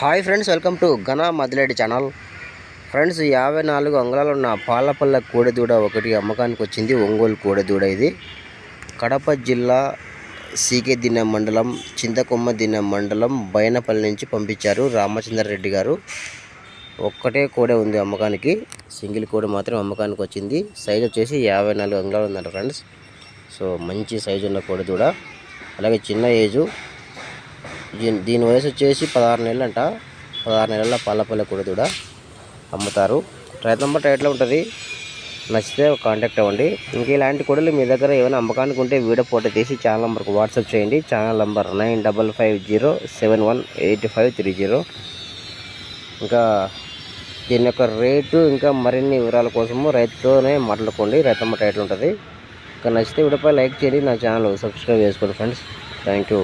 Hi friends welcome to ఘనా మదిలేడి channel. Friends యాభై నాలుగు అంగుళాలు ఉన్న పాలపల్ల కోడెదూడ ఒకటి అమ్మకానికి వచ్చింది. ఒంగోలు కోడెదూడ ఇది. కడప జిల్లా సీకే దిన్న మండలం చింతకొమ్మ దిన్న మండలం బైనపల్లి నుంచి పంపించారు రామచంద్రారెడ్డి గారు. ఒక్కటే కోడె ఉంది అమ్మకానికి. సింగిల్ కోడె మాత్రం అమ్మకానికి వచ్చింది. సైజ్ వచ్చేసి యాభై నాలుగు అంగుళాలు ఉందంట ఫ్రెండ్స్. సో మంచి సైజు ఉన్న కోడెదూడ. అలాగే చిన్న ఏజు దీని దీని వయసు వచ్చేసి పదహారు నెలలు అంట పదహారు నెలల పాలపల్లె కూడా అమ్ముతారు. రైతు నెంబర్ టైట్లో ఉంటుంది. నచ్చితే కాంటాక్ట్ అవ్వండి. ఇంకా ఇలాంటి కొడలు మీ దగ్గర ఏమైనా అమ్మకానికి ఉంటే వీడియో ఫోటో తీసి ఛానల్ నెంబర్కి వాట్సాప్ చేయండి. Channel number nine double five zero seven one eight five three zero. ఇంకా దీని యొక్క రేటు ఇంకా మరిన్ని వివరాల కోసము రైతుతోనే మాట్లాడుకోండి. రైతు నంబర్ టైట్లో ఉంటుంది. ఇంకా నచ్చితే వీడియోపై లైక్ చేయండి. నా ఛానల్ సబ్స్క్రైబ్ చేసుకోండి ఫ్రెండ్స్. Thank you.